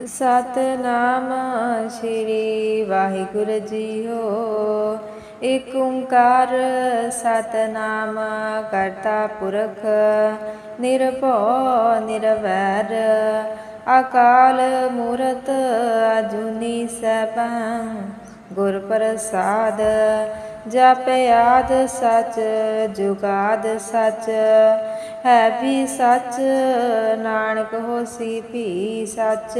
ਸਤਨਾਮ ਸ੍ਰੀ Waheguru JIO ਏਕ ਓੰਕਾਰ ਸਤਨਾਮ ਕਰਤਾ ਪੁਰਖ, ਨਿਰਭਉ ਨਿਰਵੈਰ। ਅਕਾਲ ਮੂਰਤ ਅਜੂਨੀ ਸੈਭੰ ਗੁਰ ਪ੍ਰਸਾਦ। ਜਪ ਆਦ ਸਚ, ਜੁਗਾਦ ਸਚ। ਹੈ ਵੀ ਸਚ, ਨਾਨਕ ਹੋਸੀ ਵੀ ਸਚ।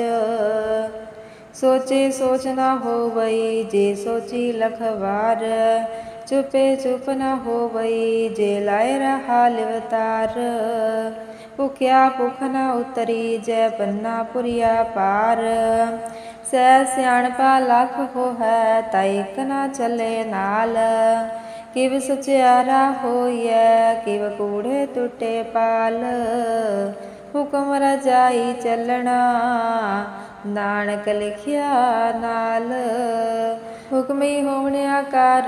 ਸੋਚੇ ਸੋਚ ਨਾ ਹੋਵਈ, ਜੇ ਸੋਚੀ ਲਖਵਾਰ। ਚੁਪੇ ਚੁਪ ਨਾ ਹੋਵਈ, ਜੇ ਲਾਇ ਰਹਾ ਲਿਵਤਾਰ। ਭੁਖਿਆ ਭੁਖ ਨਾ ਉਤਰੀ, ਜੈ ਪੰਨਾ ਪੁਰੀਆ ਪਾਰ। ਸੈ ਸਿਆਣਪਾ ਲੱਖ ਹੋ ਹੈ ਤਾ ਇਕ ਨਾ ਚੱਲੇ ਨਾਲ। ਕਿਵ ਸਚਿਆਰਾ ਹੋਈਐ, ਕਿਵ ਕੂੜੇ ਟੁੱਟੇ ਪਾਲ। ਹੁਕਮ ਰਜਾਈ ਚੱਲਣਾ, ਨਾਨਕ ਲਿਖਿਆ ਨਾਲ। ਹੁਕਮੀ ਹੋਵਣਿਆ ਕਰ,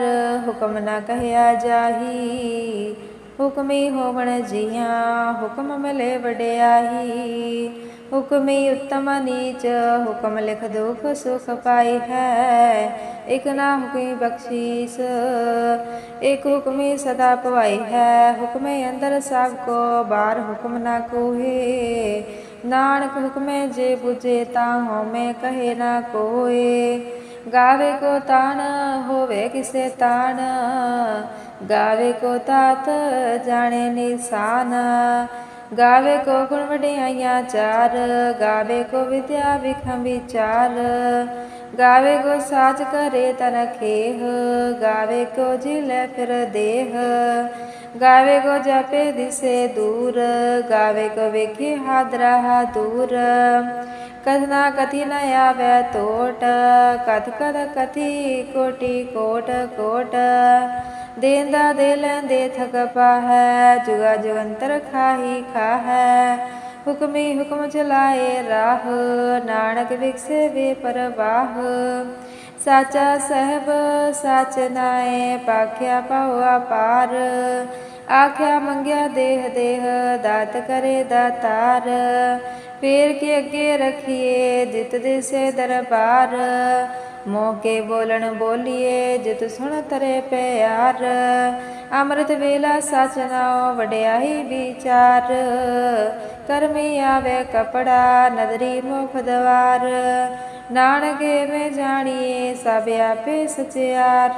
ਹੁਕਮ ਨਾ ਕਹਿਆ ਜਾਹੀ। ਹੁਕਮੀ ਹੋਵਣ ਜੀਆਂ, ਹੁਕਮ ਮਿਲੇ ਵਡਿਆਹੀ। ਹੁਕਮੀ ਉਤਮ ਨੀਚ, ਹੁਕਮ ਲਿਖ ਦੁਖ ਸੁਖ ਪਾਈ ਹੈ। ਇਕ ਨਾ ਹੁਕਮੀ ਬਖਸ਼ੀਸ, ਇਕ ਹੁਕਮੀ ਸਦਾ ਪਵਾਈ ਹੈ। ਹੁਕਮੇ ਅੰਦਰ ਸਭ ਕੋ ਬਾਹਰ ਹੁਕਮ ਨਾ ਕੋਏ ਨਾਨਕ ਹੁਕਮੇ ਜੇ 부ਜੇ ਤਾਂ ਹਉਮੈ ਕਹੇ ਨਾ ਕੋਏ ਗਾਵੇ ਕੋ ਤਾਣ ਹੋਵੇ ਕਿਸੇ ਤਾਣ ਗਾਵੇ ਕੋ ਤਾਤ, ਜਾਣੇ ਨਿਸ਼ਾਨ। ਗਾਵੇ ਕੋ ਗੁਣ ਵਡਿਆਈਆਂ ਚਾਰ ਗਾਵੇ ਕੋ ਵਿਦਿਆ ਵਿਖਮ ਵਿਚਾਰ। ਗਾਵੇ ਕੋ ਸਾਚ ਕਰੇ ਤਨ ਖੇਹ, ਗਾਵੇ ਕੋ ਜਿਲੇ ਫਿਰ ਦੇਹ। ਗਾਵੇ ਕੋ ਜਪੇ ਦਿਸੇ ਦੂਰ, ਗਾਵੇ ਕੋ ਵੇਖੇ ਹਾਦਰਾ ਦੂਰ। ਕਥਨਾ ਕਥੀ ਨ ਆਵੈ ਤੋਟ, ਕਥ ਕਦ ਕਥੀ ਕੋਟੀ ਕੋਟ ਕੋਟ। ਦੇਂਦਾ ਦੇ ਲੈਂਦੇ ਥਕ ਪਾਹੈ ਜੁਗਾ ਜੁਗੰਤਰ ਖਾਹੀ ਖਾਹੈ। ਹੁਕਮੀ ਹੁਕਮ ਚਲਾਏ ਰਾਹ, ਨਾਨਕ ਵਿਖਸੇ ਵੇ ਪਰਵਾਹ। ਸਾਚਾ ਸਹਿਬ, ਸਾਚ ਨਾਏ, ਪਾਖਿਆ ਪਾਉ ਪਾਰ ਆਖਿਆ ਮੰਗਿਆ ਦੇਹ ਦੇਹ, ਦਾਤ ਕਰੇ ਦਾਤਾਰ। ਫੇਰ ਕੇ ਅੱਗੇ ਰਖੀਏ, ਜਿਤ ਦਿਸੇ ਦਰਬਾਰ। ਮੋਕੇ ਬੋਲਣ ਬੋਲੀਏ, ਜਿਤ ਸੁਣ ਤਰੇ ਪਿਆਰ। ਅੰਮ੍ਰਿਤ ਵੇਲਾ ਸਚ ਨਾਉ ਵਡਿਆਈ ਵਿਚਾਰ। ਕਰਮੀ ਆਵੇ ਕਪੜਾ, ਨਦਰੀ ਮੁਖ ਦਵਾਰ। ਨਾਨਕੇ ਮੈਂ ਜਾਣੀਏ ਸਭ ਆਪੇ ਸਚਿਆਰ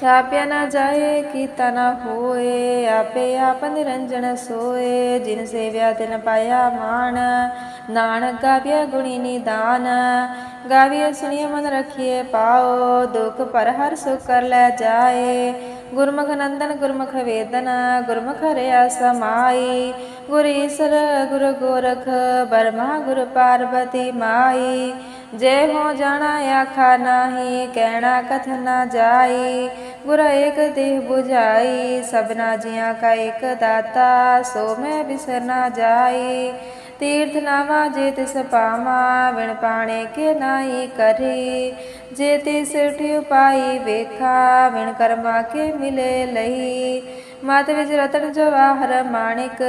ਥਾਪਿਆ ਨਾ ਜਾਏ, ਕੀਤਾ ਨਾ ਹੋਏ, ਆਪੇ ਆਪ ਨਿਰੰਜਨ ਸੋਏ। ਜਿਨ ਸੇਵਿਆ ਤਿਨ ਪਾਇਆ ਮਾਨ ਨਾਨਕ ਗਾਵਿਆ ਗੁਣੀ ਨਿਦਾਨ। ਗਾਵਿਆ ਸੁਣੀਏ, ਮਨ ਰਖੀਏ ਪਾਓ ਦੁਖ ਪਰ ਹਰ ਸੁਖ ਕਰ ਲੈ ਜਾਏ। ਗੁਰਮੁਖ ਨੰਦਨ, ਗੁਰਮੁਖ ਵੇਦਨ, ਗੁਰਮੁਖ ਰਿਆ ਸਮਾਈ। ਗੁਰ ਈਸਰ, ਗੁਰ ਗੋਰਖ, ਬਰਮਾ, ਗੁਰ ਪਾਰਬਤੀ ਮਾਈ। ਜੇ ਹੋ ਜਾਣਾ ਆਖਾ ਨਾਹੀ, ਕਹਿਣਾ ਕਥ ਨਾ ਜਾਈ, ਗੁਰ ਏਕ ਦੇਹ 부ਝਾਈ ਸਭਨਾ ਜੀਆਂ ਕਾ ਇੱਕ ਦਾਤਾ, ਸੋ ਮੈਂ ਬਿਸਰ ਨਾ ਜਾਈ। ਤੀਰਥ ਨਾਵਾ ਜੇ ਤਿਸ ਪਾਵਾ ਵਿਣ ਪਾਣੇ ਕੇ ਨਾਹੀ ਕਰੀ। ਜੇ ਤਿਸ ਉਠਿ ਪਾਈ ਵੇਖਾ ਵਿਣ ਕਰਮਾ ਕੇ ਮਿਲੇ ਲਈ। ਮਤ ਵਿੱਚ ਰਤਨ ਜਵਾਹਰ ਮਾਣਿਕ,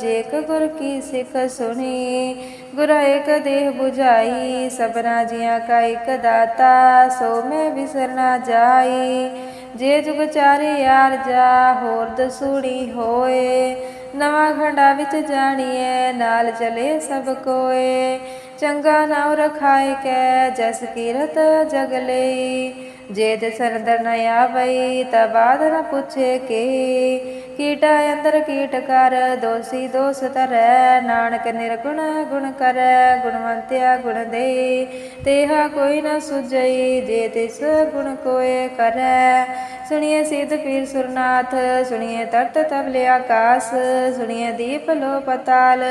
ਜੇਕ ਗੁਰ ਕੀ ਸਿੱਖ ਸੁਣੀ। ਗੁਰ ਏਕ ਦੇਹ 부ਝਾਈ ਸਭਨਾ ਜੀਆਂ ਕਾ ਇੱਕ ਦਾਤਾ, ਸੋ ਮੈਂ ਵਿਸਰ ਨਾ ਜਾਈ। ਜੇ ਜੁਗ ਚਾਰੇ ਯਾਰ ਜਾ, ਹੋਰ ਦਸੂੜੀ ਹੋਏ। ਨਵਾਂ ਖੰਡਾ ਵਿੱਚ ਜਾਣੀਏ ਨਾਲ ਚਲੇ ਸਭ ਕੋਏ। ਚੰਗਾ ਨਾਮ ਰਖਾਏ ਕੈ, ਜਸ ਕੀਰਤ ਜਗ ਲਈ। ਜੇ ਤੇ ਸਰਦਰ ਨ ਆਵਈ ਤਾ ਬਾਦ ਨ ਪੁੱਛੇ ਕੇ। ਕੀਟਾ ਅੰਦਰ ਕੀਟ ਕਰ, ਦੋਸੀ ਦੋਸ ਤਰੈ। ਨਾਨਕ ਨਿਰਗੁਣ ਗੁਣ ਕਰੈ, ਗੁਣਵੰਤਿਆ ਗੁਣ ਦੇ। ਤੇਹਾ ਕੋਈ ਨ ਸੁਝਈ, ਜੇ ਤਿਸ ਗੁਣ ਕੋਏ ਕਰੈ। ਸੁਣੀਏ ਸਿਧ ਪੀਰ ਸੁਰਨਾਥ, ਸੁਣੀਏ ਤਰਤ ਤਬਲੇ ਆਕਾਸ, ਸੁਣੀਏ ਦੀਪ ਲੋ ਪਤਾਲ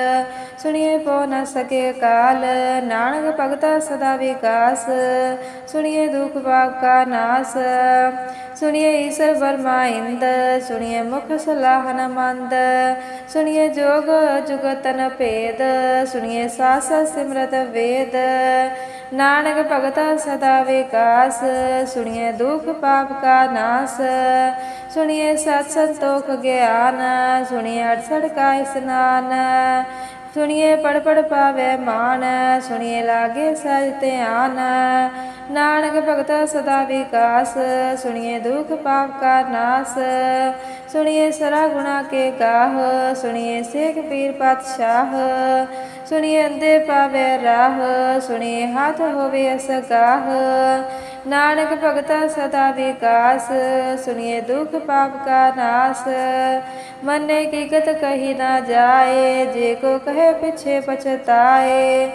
ਸੁਣੀਏ ਪੋ ਨ ਸਕੇ ਕਾਲ, ਨਾਨਕ ਭਗਤਾ ਸਦਾ ਵਿਕਾਸ, ਸੁਣੀਏ ਦੁਖ ਪਾਪ ਕਾ ਨਾਸ, ਸੁਣੀਏ ਈਸ਼ਰ ਬਰਮਾ ਇੰਦ, ਸੁਣੀਏ ਮੁਖ ਸਲਾਹਨ ਮੰਦ, ਸੁਣੀਏ ਜੋਗ ਜੁਗਤਨ ਭੇਦ, ਸੁਣੀਏ ਸਾਸ ਸਿਮਰਤ ਵੇਦ ਨਾਨਕ ਭਗਤਾ ਸਦਾ ਵਿਕਾਸ, ਸੁਣੀਏ ਦੁਖ ਪਾਪ ਕਾ ਨਾਸ, ਸੁਣੀਏ ਸਤ ਸੰਤੋਖ ਗਿਆਨ, ਸੁਣੀਏ ਅਠਸੜ ਕਾ ਇਸਨਾਨ, ਸੁਣੀਏ ਪੜ ਪੜ ਪਾਵੇ ਮਾਨ, ਸੁਣੀਏ ਲਾਗੇ ਸਹਿਜ ਧਿਆਨ, ਨਾਨਕ ਭਗਤ ਸਦਾ ਵਿਕਾਸ, ਸੁਣੀਏ ਦੁਖ ਪਾਪ ਕਾ ਨਾਸ, ਸੁਣੀਏ ਸਰਾ ਗੁਣਾ ਕੇ ਗਾਹ, ਸੁਣੀਏ ਸੇਖ ਪੀਰ ਪਾਤਸ਼ਾਹ ਸੁਣੀਏ ਅੰਦੇ ਪਾਵੇ ਰਾਹ, ਸੁਣੀਏ ਹੱਥ ਹੋਵੇ ਅਸਗਾਹ ਨਾਨਕ ਭਗਤ ਸਦਾ ਵਿਕਾਸ, ਸੁਣੀਏ ਦੁਖ ਪਾਪ ਕਾ ਨਾਸ। ਮੰਨੇ ਕੀ ਕਹੀ ਨਾ ਜਾਏ, ਜੇ ਕੋ ਕਹੇ ਪਿਛੇ ਪਛਤਾਏ।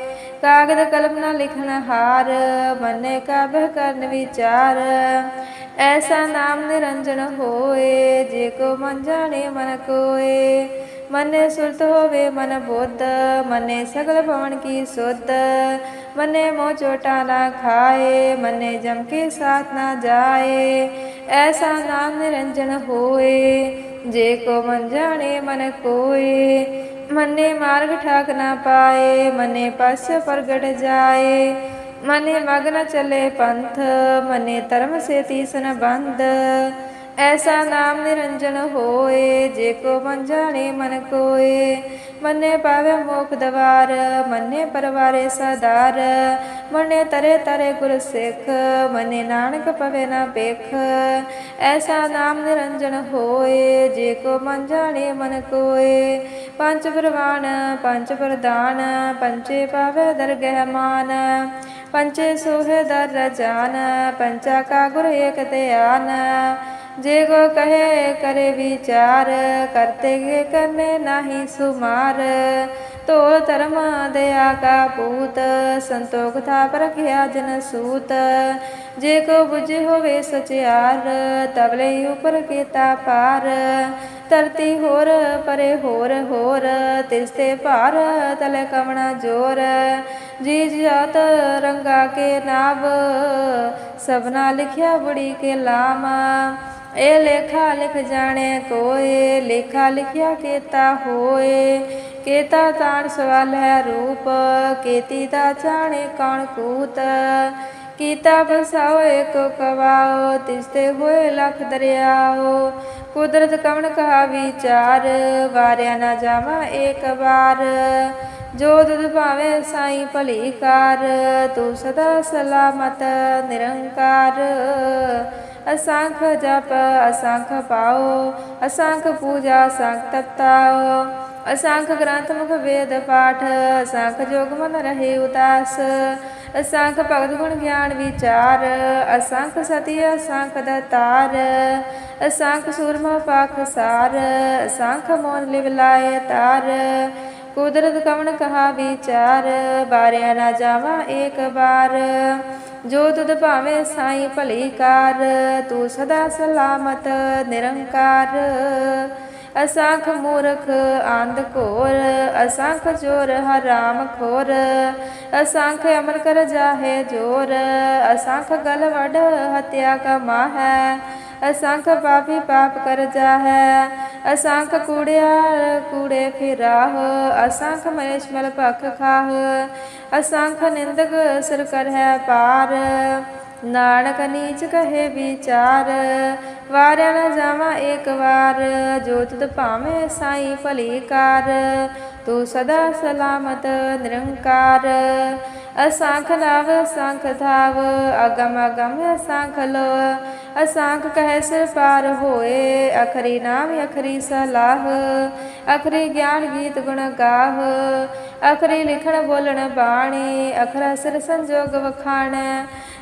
ਕਾਗਦ ਕਲਮ ਨਾ ਲਿਖਣ ਹਾਰ, ਮਨੇ ਕਾ ਬਹਿ ਕਰਨ ਵਿਚਾਰ। ਐਸਾ ਨਾਮ ਨਿਰੰਜਨ ਹੋਏ, ਜੇ ਕੋ ਮਨ ਜਾਣੇ ਮਨ ਕੋਏ। ਮਨੇ ਸੁਰਤ ਹੋਵੇ ਮਨ ਬੁੱਧ ਮਨੇ ਸਗਲ ਭਵਨ ਕੀ ਸੁਧ ਮਨੇ ਮੋ ਚੋਟਾ ਨਾ ਖਾਏ ਮਨੇ ਜਮ ਕੇ ਸਾਥ ਨਾ ਜਾਏ ਐਸਾ ਨਾਮ ਨਿਰੰਜਨ ਹੋਏ ਜੇ ਕੋ ਮਨ ਜਾਣੇ ਮਨ ਕੋਏ ਮਨੇ ਮਾਰਗ ਠਾਕ ਨਾ ਪਾਏ ਮਨੇ ਪਸ ਪ੍ਰਗਟ ਜਾਏ ਮਨੇ ਮਗਨ ਚਲੇ ਪੰਥ ਮਨੇ ਧਰਮ ਸੇ ਤੀਸਨ ਬੰਦ ਐਸਾ ਨਾਮ ਨਿਰੰਜਨ ਹੋਏ, ਜੇ ਕੋ ਮਨ ਜਾਣੇ ਮਨ ਕੋਏ। ਮਨੇ ਪਾਵੇ ਮੋਖ ਦਵਾਰ, ਮੰਨੇ ਪਰਵਾਰੇ ਸਦਾਰ ਮੰਨੇ ਤਰੇ ਤਰੇ ਗੁਰ ਸਿੱਖ, ਮੰਨੇ ਨਾਨਕ ਪਵੇ ਨਾ ਪੇਖ ਐਸਾ ਨਾਮ ਨਿਰੰਜਨ ਹੋਏ, ਜੇ ਕੋ ਮਨ ਜਾਣੇ ਮਨ ਕੋਏ। ਪੰਜ ਪ੍ਰਵਾਨ ਪੰਜ ਪ੍ਰਦਾਨ ਪੰਚੇ ਪਾਵੇ ਦਰਗਹਿ ਮਾਨ। ਪੰਚੇ ਸੋਹੇ ਦਰ ਰਜਾਨ ਪੰਚਾ ਕਾ ਗੁਰ ਏਕ ਧਿਆਨ। ਜੇ ਕੋ ਕਹੇ ਕਰੇ ਵਿਚਾਰ, ਕਰਤੇ ਗੇ ਕਰਨੇ ਨਾਹੀ ਸੁਮਾਰ। ਤੋ ਧਰਮ ਦਇਆ ਕਾ ਪੂਤ, ਸੰਤੋਖ ਥਾ ਪਰਖਿਆ ਜਨ ਸੂਤ। ਜੇ ਕੋ ਬੁਝ ਹੋਵੇ ਸਚਿਆਰ ਤਬਲੇ ਉਪਰ ਕੀਤਾ ਪਾਰ ਧਰਤੀ ਹੋਰ ਪਰੇ ਹੋਰ ਹੋਰ, ਤਿਸ ਤੇ ਭਾਰ ਤਲੇ ਕਵਣਾ ਜੋਰ। ਜੀ ਜਾਤ ਰੰਗਾ ਕੇ ਨਾਮ ਸਭਨਾ ਲਿਖਿਆ ਬੜੀ ਕੇ ਲਾਮਾ। ਇਹ ਲੇਖਾ ਲਿਖ ਜਾਣੇ ਕੋਏ, ਲੇਖਾ ਲਿਖਿਆ ਕੀਤਾ ਹੋਏ। ਕੇਤਾ ਤਾਣ ਸਵਾਲ ਹੈ ਰੂਪ, ਕੇਤੀ ਦਾ ਜਾਣੇ ਕੌਣ ਕੂਤ। ਕੀਤਾ ਬਸਾਓ ਏਕ ਕਵਾਓ ਤਿਸ ਹੋਏ ਲਖ ਦਰਿਆਓ। ਕੁਦਰਤ ਕਵਣ ਕਹਾ ਵਿਚਾਰ ਵਾਰਿਆ ਨਾ ਜਾਵਾ ਏਕ ਵਾਰ। ਜੋ ਦੁਧ ਭਾਵੇਂ ਸਾਈ ਭਲੀ ਕਾਰ, ਤੂੰ ਸਦਾ ਸਲਾਮਤ ਨਿਰੰਕਾਰ। ਅਸੰਖ ਜਪ, ਅਸੰਖ ਪਾਓ, ਅਸੰਖ ਪੂਜਾ, ਅਸੰਖ ਤਪਤਾਓ, ਅਸੰਖ ਗ੍ਰੰਥ ਮੁਖ ਵੇਦ ਪਾਠ, ਅਸੰਖ ਜੋਗ ਮਨ ਰਹੇ ਉਦਾਸ, ਅਸੰਖ ਭਗਤ ਗੁਣ ਗਿਆਨ ਵਿਚਾਰ, ਅਸੰਖ ਸਤੀ, ਅਸੰਖ ਦਤਾਰ, ਅਸੰਖ ਸੂਰਮਾ ਪਾਖ ਸਾਰ, ਅਸੰਖ ਮੋਨ ਲਿਵ ਲਾਏ ਤਾਰ, ਕੁਦਰਤ ਕਵਣ ਕਹਾ ਵਿਚਾਰ, ਬਾਰਿਆ ਨਾ ਜਾਵਾ ਏਕ ਬਾਰ ਜੋ ਤੁਧ ਭਾਵੇਂ ਸਾਈ ਭਲੀ ਕਾਰ, ਤੂੰ ਸਦਾ ਸਲਾਮਤ, ਨਿਰੰਕਾਰ। ਅਸੰਖ ਮੂਰਖ ਆਂਧ ਘੋਰ, ਅਸੰਖ ਚੋਰ ਹਰਾਮ ਖੋਰ। ਅਸੰਖ ਅਮਰ ਕਰ ਜਾਹੇ ਜੋਰ, ਅਸੰਖ ਗਲ ਵਡ ਹਤਿਆ ਕਮਾ ਹੈ ਅਸੰਖ ਪਾਪੀ ਪਾਪ ਕਰ ਜਾਹੈ। ਅਸੰਖ ਕੂੜਿਆ ਕੂੜੇ ਫਿਰਾਹ। ਅਸੰਖ ਮਨੇਸ਼ ਮਲ ਭਖ ਖਾਹ। ਅਸੰਖ ਨਿੰਦਕ ਸਿਰ ਕਰ ਹੈ ਪਾਰ। ਨਾਨਕ ਨੀਚ ਕਹੇ ਵਿਚਾਰ। ਵਾਰਿਆ ਨਾ ਜਾਵਾਂ ਏਕ ਵਾਰ। ਜੋ ਤੁਧ ਭਾਵੇਂ ਸਾਈ ਭਲੀ ਕਾਰ। ਤੂੰ ਸਦਾ ਸਲਾਮਤ ਨਿਰੰਕਾਰ। ਅਸਾਂਖ ਨਾਵ, ਅਸੰਖ ਥਾਵ ਅਗਮ ਅਗਮ, ਅਸੰਖ ਲੋ ਅਸੰਖ ਕਹਿ ਸਿਰ ਪਾਰ ਹੋਏ, ਅਖਰੀ ਨਾਮ, ਅਖਰੀ ਸਲਾਹ, ਅਖਰੀ ਗਿਆਨ ਗੀਤ ਗੁਣ ਗਾਹ, ਅਖਰੀ ਲਿਖਣ ਬੋਲਣ ਬਾਣੀ, ਅਖਰਾ ਸਿਰ ਸੰਜੋਗ ਵਖਾਣ,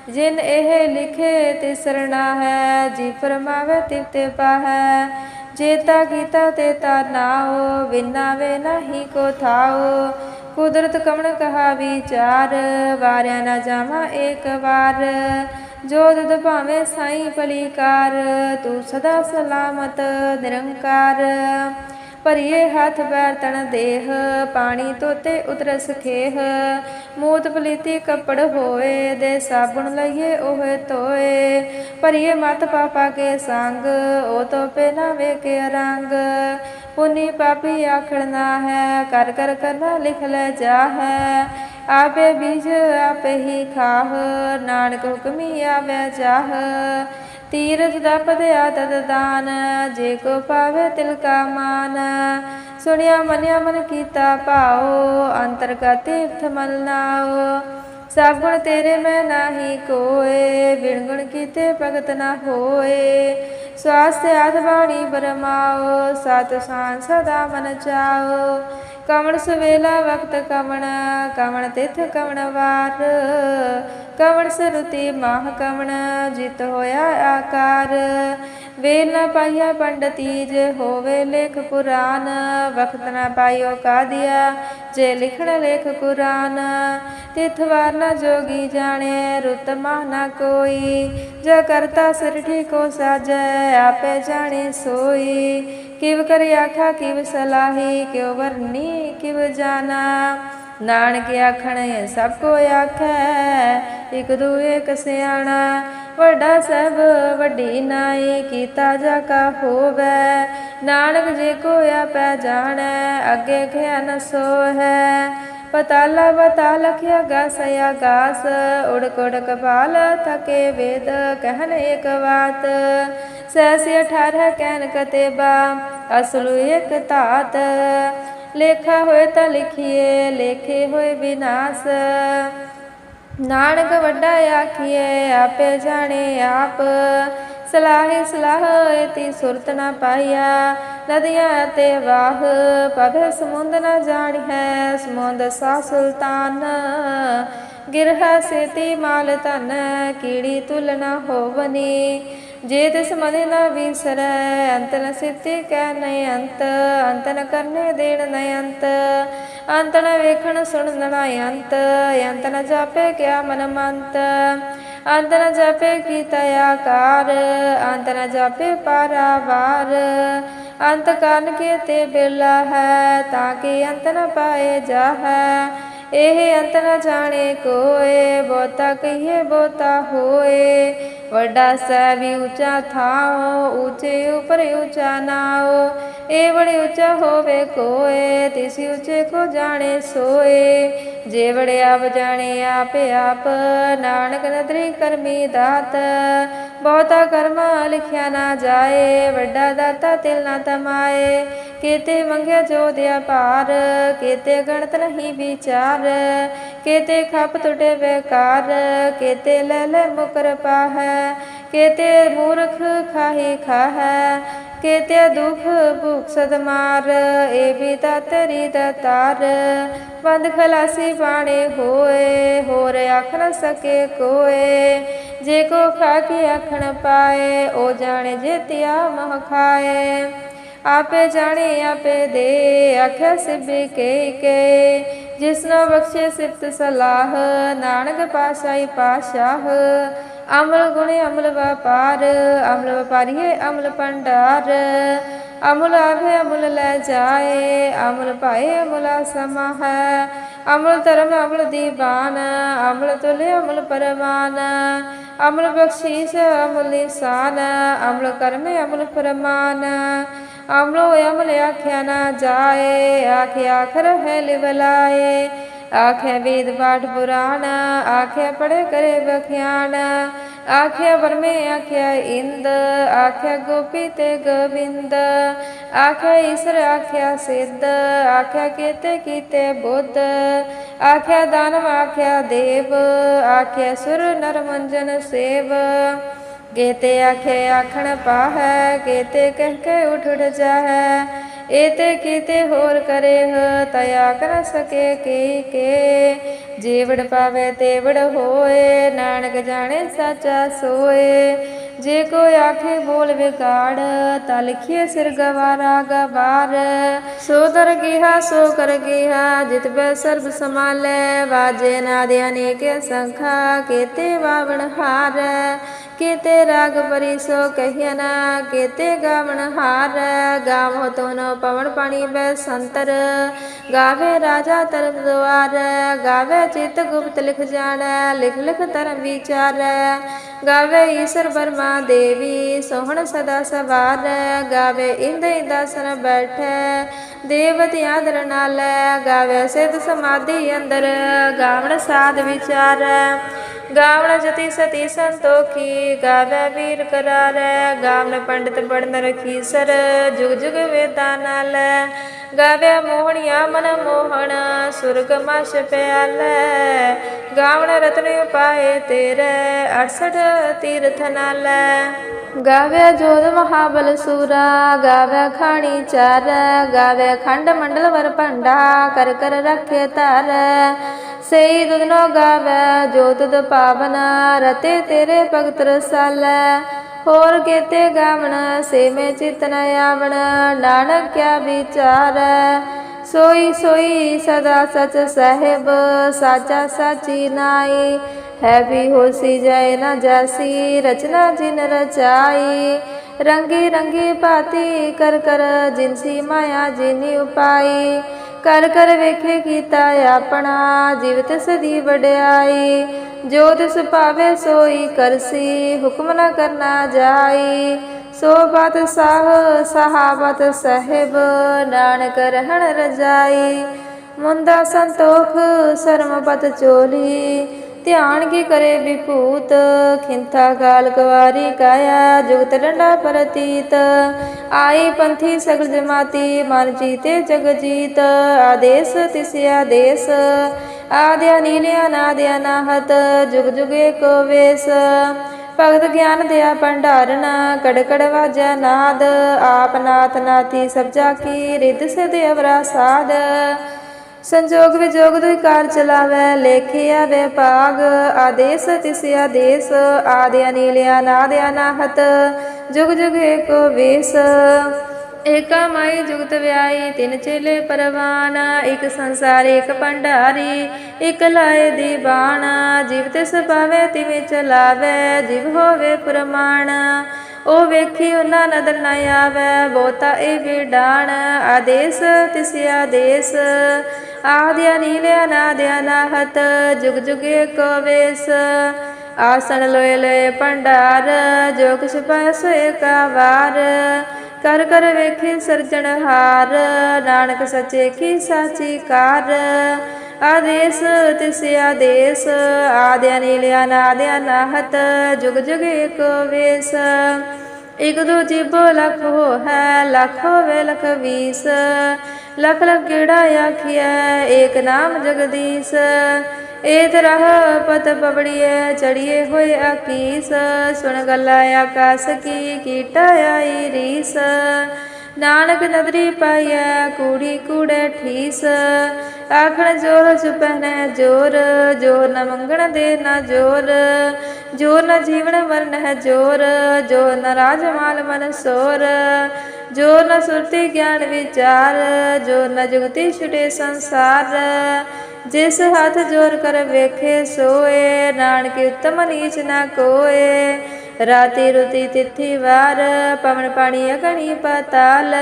ਜਿਨ ਇਹ ਲਿਖੇ ਤੇ ਸਰਣਾ ਹੈ ਜੀ ਫਰਮਾਵੇ ਤਿਤੇ ਪਾਹੈ ਜੇਤਾ ਕੀਤਾ ਤੇ ਤਾ ਨਾਉ, ਬਿਨਾ ਵੇ ਨਹੀਂ ਕੋ ਥਾਉ ਕੁਦਰਤ ਕਮਣ ਕਹਾ ਵਿਚਾਰ ਵਾਰਿਆ ਨਾ ਜਾਵਾ ਏਕ ਵਾਰ। ਜੋ ਦੁਧ ਭਾਵੇਂ ਸਾਈ ਭਲੀਕਾਰ ਤੂੰ ਸਦਾ ਸਲਾਮਤ ਨਿਰੰਕਾਰ। ਭਰੀਏ ਹੱਥ ਪੈਰ ਤਣ ਦੇਹ, ਪਾਣੀ ਤੋਤੇ ਉਤਰਸ ਖੇਹ। ਮੂਤ ਪਲੀਤੀ ਕੱਪੜ ਹੋਏ, ਦੇ ਸਾਬਣ ਲਈਏ ਉਹ ਧੋਏ। ਭਰੀਏ ਮਤ ਪਾਪਾ ਕੇ ਸੰਗ, ਉਹ ਤੋਪੇ ਨਾ ਵੇਕੇ ਰੰਗ ਪੁਨੀ ਪਾਪੀ ਆਖਣਾ ਹੈ ਕਰ ਕਰ ਕਰਨਾ ਲਿਖ ਲੈ ਜਾ ਹੈ ਆਪੇ ਬੀਜ ਆਪੇ ਹੀ ਖਾਹ, ਨਾਨਕ ਹੁਕਮੀ ਆਵੇ ਜਾਹ। ਤੀਰਥ ਦਾ ਆਦਤ ਦਾਨ, ਜੇ ਕੋ ਪਾਵੇ ਤਿਲ ਕਾ ਮਾਨ। ਸੁਣਿਆ ਮੰਨਿਆ ਮਨ ਕੀਤਾ ਭਾਉ, ਅੰਤਰ ਕਾ ਤੀਰਥ ਮਲ ਨਾਉ। ਸਭ ਗੁਣ ਤੇਰੇ ਮੈਂ ਨਾਹੀ ਕੋਏ, ਬਿਨ ਗੁਣ ਕੀਤੇ ਭਗਤ ਨਾ ਹੋਏ। ਸਵਾਸਤਿ ਆਦ ਬਾਣੀ ਬਰਮਾਓ ਸਤ ਸਾਨ ਸਦਾ ਮਨ ਚਾਓ ਕਵਣ ਸਵੇਲਾ ਵਕਤ ਕਵਣ ਕਵਣ ਤਿਥ ਕਵਣ ਵਾਰ। ਕਵਣ ਸਰੁਤੀ ਮਾਹ ਕਵਣ ਜਿਤ ਹੋਇਆ ਆਕਾਰ। ਵੇਲ ਨਾ ਪਾਈਆ ਪੰਡਤੀਜ ਹੋਵੇ ਲੇਖ ਪੁਰਾਨ। ਵਕਤ ਨਾ ਪਾਇਓ ਕਾਦੀਆ, ਜੇ ਲਿਖਣ ਲੇਖ ਕੁਰਾਨ। ਤਿਥ ਵਾਰ ਨਾ ਜੋਗੀ ਜਾਣੇ, ਰੁਤ ਮਾਹ ਨਾ ਕੋਈ। ਜੋ ਕਰਤਾ ਸਿਰ ਕੋ ਸਾਜੈ, ਆਪੇ ਜਾਣੇ ਸੋਈ। ਕਿਵ ਕਰ ਆਖਾ ਕਿਵ ਸਲਾਹੀ, ਕਿਉ ਵਰਨੀ ਕਿਵ ਜਾਣਾ ਨਾਨਕ ਆਖਣ, ਸਭ ਕੋ ਆਖੈ, ਇਕ ਦੂਏ ਏਕ ਸਿਆਣਾ। ਵੱਡਾ ਸਭ, ਵੱਡੀ ਨਾਈ, ਕੀਤਾ ਜਾ ਕਾ ਹੋਵੈ। ਨਾਨਕ ਜੇ ਕੋ ਆਪੈ ਜਾਣੈ, ਅੱਗੇ ਖਿਆ ਨ ਸੋ ਹੈ ਪਤਾਲਾ ਬਤਾ ਲਖਿਆ ਗਾਸ। ਆਗਾਸ ਉੜ ਕੁੜ ਕਪਾਲ ਥਕੇ ਵੇਦ ਕਹਿਨ ਏਕ ਬਾਤ। ਸੈਸੀ 18 ਕਹਿਨ ਕਤੇਬਾ ਅਸਲੂ ਏਕ ਧਾਤ। ਲੇਖਾ ਹੋਏ ਤਾਂ ਲਿਖੀਏ, ਲੇਖੇ ਹੋਏ ਵਿਨਾਸ਼ ਨਾਨਕ ਵੱਡਾ ਆਖੀਏ ਆਪੇ ਜਾਣੇ ਆਪ। ਸਲਾਹੀ ਸਲਾਹ ਇਤੀ ਸੁਰਤ ਨਾ ਪਾਈਆ, ਨਦੀਆਂ ਤੇ ਵਾਹ। ਪਵੇ ਸਮੁੰਦ ਨਾ ਜਾਣੀਐ, ਸਮੁੰਦ ਸਾ ਸੁਲਤਾਨ। ਗਿਰਹਾ ਸੇਤੀ ਮਾਲ ਧਨ, ਕੀੜੀ ਤੁਲ ਨਾ ਹੋਵਨੀ। ਜੇ ਤਿਸ ਮਨ ਨਾ ਵਿਸਰੈ ਅੰਤ ਨ ਸਿੱਧੀ ਕਹਿ ਨੈ ਅੰਤ ਅੰਤ ਨ ਕਰਨੇ ਦੇਣ ਨੈ ਅੰਤ। ਅੰਤ ਨ ਵੇਖਣ ਸੁਣਨ ਨ ਅੰਤ ਅੰਤ ਨ ਜਾਪੇ ਕਿਆ ਮਨ ਮੰਤ। ਅੰਤ ਨ ਜਾਪੇ ਕੀਤਾ ਆਕਾਰ ਅੰਤ ਨ ਜਾਪੇ ਪਾਰਾਵਾਰ। ਅੰਤ ਕਰਨ ਕੇ ਤੇ ਬੇਲਾ ਹੈ, ਤਾਂ ਕਿ ਅੰਤ ਨ ਪਾਏ ਜਾਹੈ। ਇਹ ਅੰਤ ਨ ਜਾਣੇ ਕੋਏ, ਬਹੁਤਾ ਕਹੀਏ ਬਹੁਤਾ ਹੋਏ। ਵੱਡਾ ਸੈ ਵੀ ਉੱਚਾ ਥਾਓ, ਉੱਚੇ ਉਪਰ ਉੱਚਾ ਨਾਓ। ਇਹ ਬੜੇ ਉੱਚਾ ਹੋਵੇ ਕੋਏ, ਤਿਸ ਉੱਚੇ ਕੋ ਜਾਣੇ ਸੋਏ। ਜੇ ਬੜੇ ਆਪ ਜਾਣੇ ਆਪੇ ਆਪ, ਨਾਨਕ ਨਦਰੀ ਕਰਮੀ ਦਾਤ। ਬਹੁਤਾ ਕਰਮ ਲਿਖਿਆ ਨਾ ਜਾਏ, ਵੱਡਾ ਦਾਤਾ ਤਿਲ ਨਾ ਤਮਾਏ। ਕੀਤੇ ਮੰਗਿਆ ਜੋ ਦਿਆ ਭਾਰ, ਕੀਤੇ ਗਣਤ ਨਹੀਂ ਵਿਚਾਰ, ਕੀਤੇ ਖਪ ਟੁਟੇ ਬੇਕਾਰ ਕੀਤੇ ਲੈ ਲੈ ਮੁਕਰ ਪਾਹੈ, ਕੀਤੇ ਮੂਰਖ ਖਾਹੀ ਖਾਹੈ, ਕੀਤੇ ਦੁਖ ਭੁਖ ਸਦ ਏ ਵੀ ਤਾ ਤੇਰੀ ਦਤਾਰ, ਬੰਦ ਖਲਾਸੀ ਬਾਣੇ ਹੋਏ, ਹੋਰ ਆਖ ਨ ਸਕੇ ਕੋਏ, ਜੇ ਕੋ ਖਾ ਕੇ ਆਖਣ ਪਾਏ, ਉਹ ਜਾਣੇ ਜੇ ਤਿਆ ਮਹ ਖਾਏ। ਆਪੇ ਜਾਣੇ, ਆਪੇ ਦੇ, ਆਖਿਆ ਸਿਬੇ ਕੇ ਕੇ। ਜਿਸਨੋ ਬਖਸ਼ੇ ਸਿਫਤ ਸਲਾਹ, ਨਾਨਕ ਪਾਸ਼ਾਈ ਪਾਸ਼ਾਹ ਅਮਲ ਗੁਣ ਅਮਲ ਵਪਾਰ, ਅਮਲ ਵਪਾਰੀਏ ਅਮਲ ਭੰਡਾਰ। ਅਮਲ ਆਵੇ, ਅਮਲ ਲੈ ਜਾਏ, ਅਮਲ ਪਾਏ ਅਮਲਾ ਸਮਾ ਅਮਲ ਧਰਮ, ਅਮਲ ਦੀਵਾਨ, ਅਮਲ ਤੁਲੇ, ਅਮਲ ਪਰਮਾਨ। ਅਮਲ ਬਖਸ਼ੀਸ, ਅਮਲ ਨਿਸ਼ਾਨ, ਅਮਲ ਕਰਮ, ਅਮਲ ਫਰਮਾਨ। ਅਮਲੋ ਅਮਲ ਆਖਿਆ ਨਾ ਜਾਏ, ਆਖਿਆ ਆਖਰ ਹੈ ਲਿਵਲਾਏ ਆਖਿਆ ਵੇਦ ਪਾਠ ਪੁਰਾਣ, ਆਖਿਆ ਪੜੇ ਕਰੇ ਬਖਿਆਨ ਆਖਿਆ ਬਰਮੇ ਆਖਿਆ ਇੰਦ, ਆਖਿਆ ਗੋਪੀ ਤੇ ਗੋਬਿੰਦ। ਆਖਿਆ ਈਸ਼ਰ ਆਖਿਆ ਸਿੱਧ, ਆਖਿਆ ਕੀਤੇ ਕੀਤੇ ਬੁੱਧ। ਆਖਿਆ ਦਾਨਵ ਆਖਿਆ ਦੇਵ, ਆਖਿਆ ਸੁਰ ਨਰ ਮੰਜਨ ਸੇਵ। ਕੇਤੇ ਆਖੇ, ਆਖਣ ਪਾਹੈ ਕੇਤੇ ਕਹਿ ਕੇ ਉਠ ਉਠ ਜਾਹੈ ਏਤੇ ਕੀਤੇ ਹੋਰ ਕਰੇ ਹ ਤਇਆ ਕਰ ਸਕੇ ਕੀ ਕੇ। ਜੀਵੜ ਪਾਵੇ ਤੇਵੜ ਹੋਏ, ਨਾਨਕ ਜਾਣੇ ਸਾਚਾ ਸੋਏ। ਜੇ ਕੋਈ ਆਖੇ ਬੋਲ ਵਿਗਾੜ, ਤਾ ਲਿਖੀਏ ਸਿਰ ਗਵਾਰਾ ਗਵਾਰ। ਸੋ ਦਰ ਗਿਹਾ ਸੋ ਕਰ ਗਿਆ, ਜਿਤ ਬੈ ਸਰਬ ਸਮਾਲੇ ਵਾਜੇ ਨਾਦੇ ਅਨੇਕ ਸੰਖਾ ਕੇਤੇ ਵਾਵਣ ਹਾਰ। ਕੀਤੇ ਰਾਗ ਪਰੀ ਸੋ ਕਹਿਆ ਨਾ, ਕੀਤੇ ਗਾਵਣ ਹਾਰ, ਗਾਵੋ ਤੋਨ ਪਵਨ ਪਾਣੀ ਬੈ ਸੰਤਰ। ਗਾਵੇ ਰਾਜਾ ਤਰਫ ਦੁਆਰ ਗਾਵੇ ਚਿਤ ਗੁਪਤ ਲਿਖ ਜਾਣੈ, ਲਿਖ ਲਿਖ ਧਰਮ ਵਿਚਾਰ। ਗਾਵੇ ਈਸ਼ਰ ਬਰਮਾ ਦੇਵੀ, ਸੋਹਣ ਸਦਾ ਸਵਾਰ। ਗਾਵੇ ਇੰਦ ਇੰਦਾਸਨ ਬੈਠੈ ਦੇਵਤੀ ਆਦਰ ਨਾਲ। ਗਾਵੇ ਸਿਧ ਸਮਾਧੀ ਅੰਦਰ, ਗਾਵਣ ਸਾਧ ਵਿਚਾਰੈ। ਗਾਵਣ ਜਤੀ ਸਤੀ ਸੰਤੋਖੀ, ਗਾਵੇ ਵੀਰ ਕਰਾਰੈ ਗਾਵਨ ਪੰਡਿਤ ਪੜਨ ਰਖੀ ਸਰ, ਜੁਗ ਜੁਗ ਵੇਦਾਂ ਨਾਲ ਗਾਵੇ ਮੋਹਣਿਆ ਮਨ ਮੋਹਣ, ਸੁਰਗ ਮਸ਼ ਪਿਆਲੈ। ਗਾਵਣ ਰਤਨ ਉਪਾਏ ਤੇਰੇ 68 ਤੀਰਥ ਨਾਲ। ਗਾਵੇ ਜੋਧ ਮਹਾਬਲ ਸੂਰਾ ਗਾਵੇ ਖਾਣੀ ਚਾਰ। ਗਾਵੇ ਖੰਡ ਮੰਡਲ ਵਰ ਭੰਡਾ, ਕਰ ਕਰ ਰੱਖੇ ਧਰ। ਸਈ ਦੁਦਨੋ ਗਾਵੇ ਜੋ ਤੁਧ ਪਾਵਨ, ਰਤੇ ਤੇਰੇ ਭਗਤ ਰਸਾਲੈ। ਹੋਰ ਕੇਤੇ ਗਾਵਣ ਸੇ ਮੈਂ ਚਿਤਨ ਆਵਣ ਨਾਨਕ ਕਿਆ ਵਿਚਾਰ। ਸੋਈ ਸੋਈ ਸਦਾ ਸਚ ਸਹਿਬ, ਸਾਚਾ ਸਾਚੀ ਨਾਈ। ਹੈ ਵੀ ਹੋਸੀ ਜੈ ਨਾ ਜਾਸੀ, ਰਚਨਾ ਜਿਨ ਰਚਾਈ। ਰੰਗੀ ਰੰਗੀ ਭਾਤੀ ਕਰ ਕਰ ਜਿਨਸੀ ਮਾਇਆ ਜਿਨੀ ਉਪਾਈ। ਕਰ ਕਰ ਵੇਖੇ ਕੀਤਾ ਆਪਣਾ, ਜੀਵਤ ਸਦੀ ਵਡਿਆਈ। ਜੋ ਤਿਸ ਭਾਵੇ ਸੋਈ ਕਰਸੀ, ਹੁਕਮ ਨਾ ਕਰਨਾ ਜਾਈ। ਸੋ ਬਤ ਸਾਹ, ਸਹਾਬਤ ਸਹਿਬ, ਨਾਨਕ ਰਹਿਣ ਰਜਾਈ। ਮੁੰਦਾ ਸੰਤੋਖ ਸਰਮਪਤ ਚੋਲੀ। ਧਿਆਨ ਕੀ ਕਰੇ ਵਿਭੂਤ? ਖਿੰਥਾ ਗਾਲ ਗਵਾਰੀ ਕਾਇਆ ਜੁਗਤ ਡੰਡਾ ਪ੍ਰਤੀਤ। ਆਈ ਪੰਥੀ ਸਗਲ ਜਮਾਤੀ, ਮਨ ਜੀਤੇ ਜਗ ਜੀਤ ਆਦੇਸ ਤਿਸ ਆਦੇਸ ਆਦਿਆ ਨੀਲਿਆ ਨਾਦਿਆ ਨਾਹਤ, ਜੁਗ ਜੁਗ ਏਕੋ ਵੇਸ। ਭਗਤ ਗਿਆਨ ਦਿਆ ਭੰਡਾਰਨਾ ਕੜਕੜ ਵਾਜਾ ਨਾਦ। ਆਪ ਨਾਥ ਨਾਥੀ ਸਭ ਜਾ ਕੀ, ਰਿੱਧ ਸਿਧ ਅਵਰਾ ਸਾਧ। ਸੰਜੋਗ ਵਿਜੋਗ ਦੁਇ ਕਾਰ ਚਲਾਵੇ, ਲੇਖਿਆ ਵਿਭਾਗ ਆਦੇਸ ਤਿਸ ਆਦੇਸ ਆਦਿ ਅਨੀਲਿਆ ਨਾਦਿਆ ਨਾਹਤ, ਜੁਗ ਜੁਗ ਏਕੋ ਵੇਸ। ਏਕਾ ਮਾਈ ਜੁਗਤ ਵਿਆਈ ਤਿਨ ਚੇਲੇ ਪਰਵਾਨ, ਇਕ ਸੰਸਾਰ, ਇਕ ਭੰਡਾਰੀ, ਇਕ ਲਾਏ ਦੀਵਾਨ। ਜਿਵ ਤਿਸ ਪਾਵੇ ਤਿਵੇਂ ਚਲਾਵੇ, ਜਿਵ ਹੋਵੇ ਪ੍ਰਮਾਣ। ਉਹ ਵੇਖੀ ਉਹਨਾਂ ਨਦਰ ਨਾ ਆਵੇ ਬੋਤਾ ਇਹ ਵਿਡਾਣ। ਆਦੇਸ ਤਿਸ ਆਦੇਸ ਆਦਿਆ ਨੀਲਿਆ ਨਾਦਿਆ ਨਾਹਤ, ਜੁਗ ਜੁਗੇ ਏਕੋ ਵੇਸ। ਆਸਣ ਲੋਏ ਲੋਏ ਭੰਡਾਰ, ਜੋ ਕਿਛ ਪਾਇ ਸੋਏ ਕਾ ਵਾਰ ਕਰ ਕਰ ਵੇਖੇ ਸਰਜਣਹਾਰ ਨਾਨਕ ਸੱਚੇ ਕੀ ਸਾਚੀ ਕਾਰ। ਆਦੇਸ ਤਿਸ ਆਦੇਸ, ਆਦਿਆ ਨੀਲਿਆ ਨਾਦਿਆ ਨਾਹਤ, ਜੁਗ ਜੁਗ ਏਕੋ ਵੇਸ। ਇਕ ਦੋ ਜੀਬੋ ਲਖ ਹੋ ਹੈ ਲਖ ਹੋਵੇ ਲਖ ਵੀਸ। ਲਖ ਲਖ ਕਿਹੜਾ ਆਖੀਐ? ਏਕ ਨਾਮ ਜਗਦੀਸ਼। ਏਤ ਰਹ ਪਤ ਪਬੜੀਏ ਚੜੀਏ ਹੋਏ ਆਕੀਸ। ਸੁਣ ਗੱਲਾ ਆਕਾਸ ਕੀ, ਕੀਟਾ ਆਈ ਰੀਸ। ਨਾਨਕ ਨਦਰੀ ਪਾਈਐ, ਕੂੜੀ ਕੂੜੇ ਠੀਸ। ਆਖਣ ਜੋਰ ਚੁਪਹਿਨੈ ਜੋਰ ਜੋਰ ਨ ਮੰਗਣ ਦੇ ਨਾ ਜੋਰ। ਜੋਰ ਨ ਜੀਵਨ ਮਰਨ ਹੈ ਜੋਰ ਜੋਰ ਨ ਰਾਜ ਮਾਲ ਮਨ ਸੋਰ। ਜੋਰ ਨ ਸੁਰਤੀ ਗਿਆਨ ਵਿਚਾਰ ਜੋਰ ਨ ਜੁਗਤੀ ਛੁਟੇ ਸੰਸਾਰ, ਜਿਸ ਹੱਥ ਜੋਰ ਕਰ ਵੇਖੇ ਸੋਏ, ਨਾਨਕ ਉਤਮ ਨੀਚ ਨਾ ਕੋਏ। ਰਾਤੀ ਰੁਤੀ ਤਿਥੀ ਵਾਰ, ਪਵਨ ਪਾਣੀ ਅਗਣੀ ਪਤਾਲ।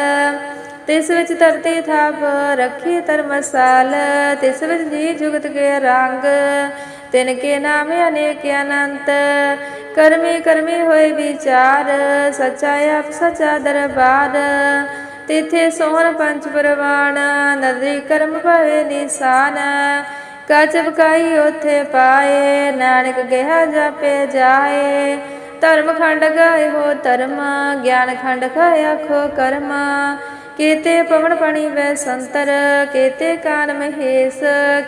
ਤਿਸ ਵਿੱਚ ਧਰਤੀ ਥਾਪ, ਰੱਖੀ ਧਰਮਸਾਲ। ਤਿਸ ਵਿੱਚ ਜੀ ਜੁਗਤ ਕੇ ਰੰਗ। ਤਿਨ ਕੇ ਨਾਮ ਅਨੇਕ ਅਨੰਤ। ਕਰਮੀ ਕਰਮੀ ਹੋਏ ਵਿਚਾਰ, ਸਚਾ ਆਪ ਸਚਾ ਦਰਬਾਰ। ਤਿਥੇ ਸੋਹਣ ਪੰਜ ਪਰਵਾਨ ਨਦਰੀ ਕਰਮ ਭਵੇ ਨਿਸ਼ਾਨ। ਕਚ ਬਕਾਈ ਉਥੇ ਪਾਏ, ਨਾਨਕ ਗਿਆ ਜਾਪੇ ਜਾਏ। ਧਰਮ ਖੰਡ ਗਾਏ ਹੋ ਧਰਮ, ਗਿਆਨ ਖੰਡ ਖਾਇਆ ਖੋ ਕਰਮ। ਕੇਤੇ ਪਵਨ ਪਣੀ ਵੈ ਸੰਤਰ, ਕੇਤੇ ਕਾਨ ਮਹੇਸ਼,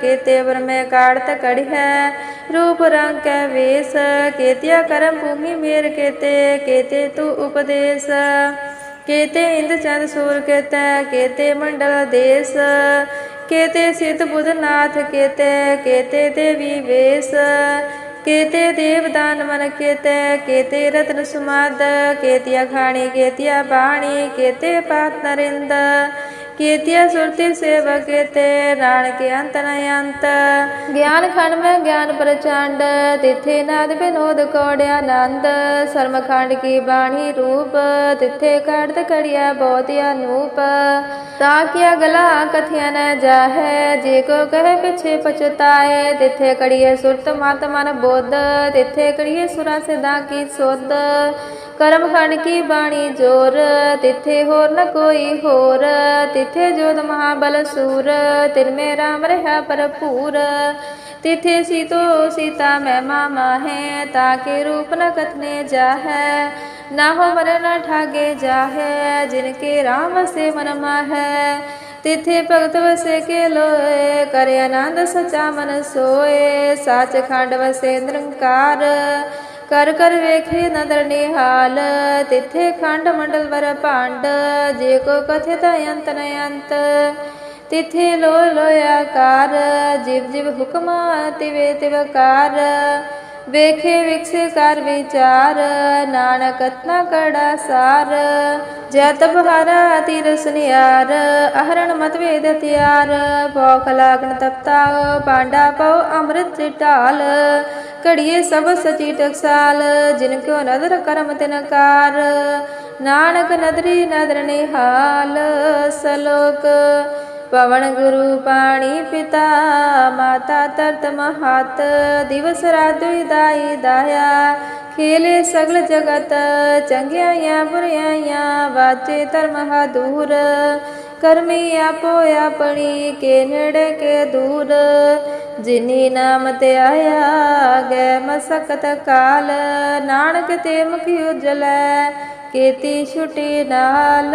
ਕੇਤੇ ਵਰਮੈ ਕਾੜਤ ਕੜੀ ਹੈ ਰੂਪ ਰੰਗ ਕੈ ਵੇਸ, ਕੇਤਿਆ ਕਰਮ ਭੂਮੀ ਮੇਰ ਕੇਤੇ ਕੇਤੇ ਤੂ ਉਪਦੇਸ਼। ਕੇਤੇ ਇੰਦ ਚੰਦ ਸੂਰ ਕੇਤੈ, ਕੇਤੇ ਮੰਡਲ ਦੇਸ। ਕੇਤੇ ਸਿਤ ਬੁਧ ਨਾਥ ਕੇਤੇ ਕੇਤੇ ਦੇਵੀ ਵੇਸ। ਕੇਤੇ ਦੇਵ ਦਾਨ ਮਨ ਕੇਤੇ ਕੇਤੇ ਰਤਨ ਸੁਮਾਦ, ਕੇਤਿਆ ਖਾਣੀ, ਕੇਤਿਆ ਬਾਣੀ, ਕੇਤੇ ਪਾਤ ਨਰਿੰਦ। ਕੇਤਿਆ ਸੁਰਤੀ ਸੇਵ ਕੇਤੇ ਨਾਨਕ ਅੰਤ ਨ ਅੰਤ ਗਿਆਨ ਖੰਡ ਮੈਂ ਗਿਆਨ ਪ੍ਰਚੰਡ, ਤਿਥੇ ਨਾਦ ਬਿਨੋਦ ਕੋੜਿਆ ਆਨੰਦ ਸਰਮ ਖੰਡ ਕੀ ਬਾਣੀ ਰੂਪ, ਤਿਥੇ ਕੜਤ ਕੜਿਆ ਬਹੁਤ ਅਨੂਪ। ਤਾਂ ਕੀਆ ਗਲਾ ਕਥਿਆ ਨ ਜਾਹੈ, ਜੇ ਕੋ ਕਹੇ ਪਿਛੇ ਪਛਤਾਏ। ਤਿਥੇ ਕੜੀਏ ਸੁਰਤ ਮਤ ਮਨ ਬੋਧ, ਤਿਥੇ ਕੜੀਏ ਸੁਰਾ ਸਦਾ ਕੀ ਸੋਧ। ਕਰਮ ਖੰਡ ਕੀ ਬਾਣੀ ਜੋਰ, ਤਿਥੇ ਹੋਰ ਨ ਕੋਈ ਹੋਰ। ਤਿਥੇ ਜੋਤ ਮਹਾਬਲ ਸੂਰ ਤਿਨ ਮੇ ਰਾਮ ਰਹਾ ਭਰਪੂਰ। ਤਿਥੇ ਸੀਤੋ ਸੀਤਾ ਮੈਂ ਮਾਮਾ ਹੈ ਤਾਕੇ ਰੂਪ ਨ ਕਥਨੇ ਜਾਹੈ। ਨਾ ਹੋ ਮਰ ਨ ਠਾਗੇ ਜਾਹੈ, ਜਿਨ ਕੇ ਰਾਮ ਸੇ ਮਨ ਮਾਹੈ। ਤਿਥੇ ਭਗਤ ਵਸੇ ਕੇ ਲੋਏ, ਕਰੇ ਆਨੰਦ ਸਚਾ ਮਨ ਸੋਏ। ਸਾਚ ਖੰਡ ਵਸੇ ਨਿਰੰਕਾਰ। ਕਰ ਕਰ ਵੇਖੇ ਨਦਰ ਨਿਹਾਲ, ਤਿਥੇ ਖੰਡ ਮੰਡਲ ਵਰ ਭਾਂਡ, ਜੇ ਕੋ ਕਥਿਤ ਅੰਤ ਨ ਅੰਤ, ਤਿਥੇ ਲੋ ਲੋਇਆਕਾਰ ਜਿਵ ਜਿਵ ਹੁਕਮ ਤਿਵੇ ਤਿਵਕਾਰ। ਵੇਖੇ ਵਿਖਸੇ ਕਰ ਵਿਚਾਰ, ਨਾਨਕ ਕਥਨਾ ਕੜਾ ਸਾਰ। ਜੈ ਤਬ ਹਰਾ ਤੀਰ ਸੁਨਿਆਰ, ਅਹਰਣ ਮਤ ਵੇਦ ਤਿਆਰ। ਭੋਖ ਲਾਗਣ ਤਪਤਾ ਪਾਂਡਾ ਪਉ ਅੰਮ੍ਰਿਤ ਢਾਲ। ਘੜੀਏ ਸਭ ਸਚੀ ਟਕਸਾਲ, ਜਿਨ ਕਿਉ ਨਦਰ ਕਰਮ ਤਿਨਕਾਰ ਨਾਨਕ ਨਦਰੀ ਨਦਰ ਨਿਹਾਲ, ਸਲੋਕ ਪਵਨ ਗੁਰੂ ਪਾਣੀ ਪਿਤਾ, ਮਾਤਾ ਤਰਤ ਮਹਤ, ਦਿਵਸ ਰਾਤ ਵਿਦਾਈ ਦਾਇਆ। ਖੇਲੇ ਸਗਲ ਜਗਤ, ਚੰਗਿਆਈਆਂ ਬੁਰਿਆਈਆਂ, ਵਾਚੇ ਧਰਮ ਦੂਰ ਕਰਮੀ ਆਪੋ ਆਪਣੀ, ਕੇ ਨੇੜੇ ਕੇ ਦੂਰ। ਜਿਨੀ ਨਾਮ ਤੇ ਆਇਆ, ਗੈ ਮਸਕਤ ਕਾਲ। ਨਾਨਕ ਤੇ ਮੁਖੀ ਉਜਲੈ, ਕੀਤੀ ਛੁਟੀ ਨਾਲ।